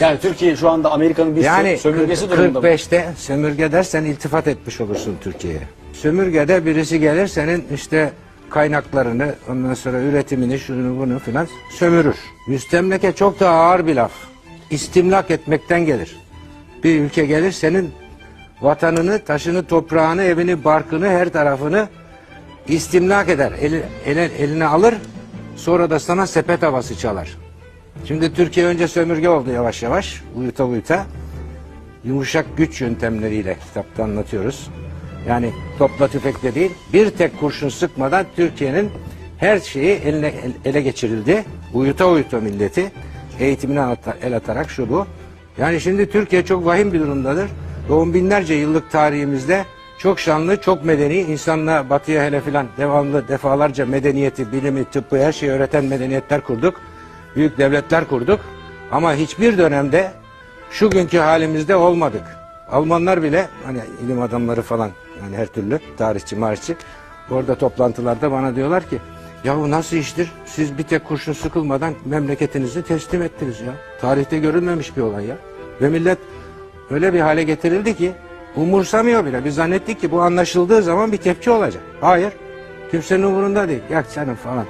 Yani Türkiye şu anda Amerika'nın bir Yani sömürgesi 40 durumunda. mı? 45'te sömürge dersen iltifat etmiş olursun Türkiye'ye. Sömürgede birisi gelir senin işte kaynaklarını ondan sonra üretimini şunu bunu filan sömürür. Müstemleke çok daha ağır bir laf. İstimlak etmekten gelir. Bir ülke gelir senin vatanını, taşını, toprağını, evini, barkını, her tarafını istimlak eder. Eli, ele, eline alır sonra da sana sepet havası çalar. Şimdi Türkiye önce sömürge oldu yavaş yavaş uyuta uyuta yumuşak güç yöntemleriyle kitapta anlatıyoruz. Yani topla tüfekle değil bir tek kurşun sıkmadan Türkiye'nin her şeyi eline el- ele geçirildi. Uyuta uyuta milleti eğitimine el atarak şu bu. Yani şimdi Türkiye çok vahim bir durumdadır. Ve on binlerce yıllık tarihimizde çok şanlı, çok medeni, insanla batıya hele filan devamlı defalarca medeniyeti, bilimi, tıbbı her şeyi öğreten medeniyetler kurduk. Büyük devletler kurduk. Ama hiçbir dönemde şu günkü halimizde olmadık. Almanlar bile hani ilim adamları falan yani her türlü tarihçi marihçi orada toplantılarda bana diyorlar ki ya bu nasıl iştir? Siz bir tek kurşun sıkılmadan memleketinizi teslim ettiniz ya. Tarihte görülmemiş bir olay ya. Ve millet öyle bir hale getirildi ki umursamıyor bile. Biz zannettik ki bu anlaşıldığı zaman bir tepki olacak. Hayır. Kimsenin umurunda değil. Yak canım falan.